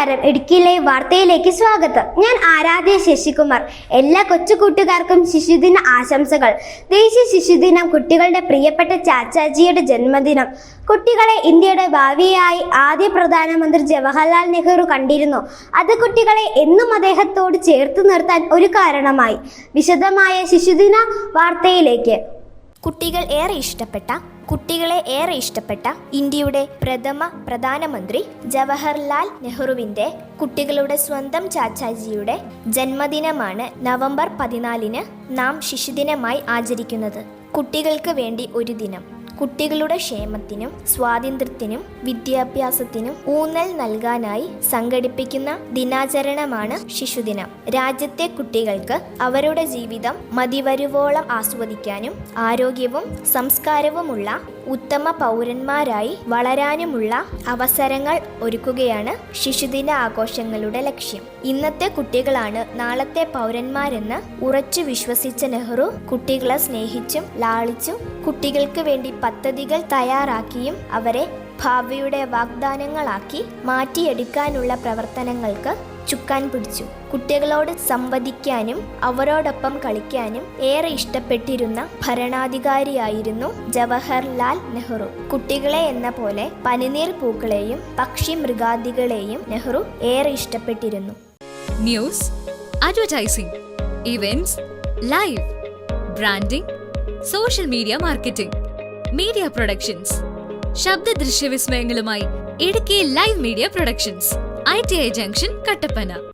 നമസ്കാരം ഇടുക്കിയിലെ വാർത്തയിലേക്ക് സ്വാഗതം. ഞാൻ ആരാധ്യ ശശികുമാർ. എല്ലാ കൊച്ചു കൂട്ടുകാർക്കും ശിശുദിന ആശംസകൾ. ദേശീയ ശിശുദിനം കുട്ടികളുടെ പ്രിയപ്പെട്ട ചാച്ചാജിയുടെ ജന്മദിനം. കുട്ടികളെ ഇന്ത്യയുടെ ഭാവിയായി ആദ്യ പ്രധാനമന്ത്രി ജവഹർലാൽ നെഹ്റു കണ്ടിരുന്നു. അത് കുട്ടികളെ എന്നും അദ്ദേഹത്തോട് ചേർത്ത് നിർത്താൻ ഒരു കാരണമായി. വിശദമായ ശിശുദിന വാർത്തയിലേക്ക്. കുട്ടികൾ ഏറെ ഇഷ്ടപ്പെട്ട കുട്ടികളെ ഏറെ ഇഷ്ടപ്പെട്ട ഇന്ത്യയുടെ പ്രഥമ പ്രധാനമന്ത്രി ജവഹർലാൽ നെഹ്റുവിന്റെ കുട്ടികളുടെ സ്വന്തം ചാച്ചാജിയുടെ ജന്മദിനമാണ് നവംബർ പതിനാലിന് നാം ശിശുദിനമായി ആചരിക്കുന്നത്. കുട്ടികൾക്ക് വേണ്ടി ഒരു ദിനം. കുട്ടികളുടെ ക്ഷേമത്തിനും സ്വാതന്ത്ര്യത്തിനും വിദ്യാഭ്യാസത്തിനും ഊന്നൽ നൽകാനായി സംഘടിപ്പിക്കുന്ന ദിനാചരണമാണ് ശിശുദിനം. രാജ്യത്തെ കുട്ടികൾക്ക് അവരുടെ ജീവിതം മതിവരുവോളം ആസ്വദിക്കാനും ആരോഗ്യവും സംസ്കാരവുമുള്ള ഉത്തമ പൗരന്മാരായി വളരാനുമുള്ള അവസരങ്ങൾ ഒരുക്കുകയാണ് ശിശുദിന ആഘോഷങ്ങളുടെ ലക്ഷ്യം. ഇന്നത്തെ കുട്ടികളാണ് നാളത്തെ പൗരന്മാരെന്ന് ഉറച്ചു വിശ്വസിച്ച നെഹ്റു കുട്ടികളെ സ്നേഹിച്ചും ലാളിച്ചും കുട്ടികൾക്ക് വേണ്ടി പദ്ധതികൾ തയ്യാറാക്കിയും അവരെ ഭാവിയുടെ വാഗ്ദാനങ്ങളാക്കി മാറ്റിയെടുക്കാനുള്ള പ്രവർത്തനങ്ങൾക്ക് ചുക്കാൻ പിടിച്ചു. കുട്ടികളോട് സംവദിക്കാനും അവരോടൊപ്പം കളിക്കാനും ഏറെ ഇഷ്ടപ്പെട്ടിരുന്ന ഭരണാധികാരിയായിരുന്നു ജവഹർലാൽ നെഹ്റു. കുട്ടികളെ എന്ന പോലെ പനിനീർ പൂക്കളെയും പക്ഷി മൃഗാദികളെയും നെഹ്റു ഏറെ ഇഷ്ടപ്പെട്ടിരുന്നു. News advertising events live branding social media marketing media productions ശബ്ദ ദൃശ്യ വിസ്മയങ്ങളുമായി Idukki live media productions I T I junction Kattappana.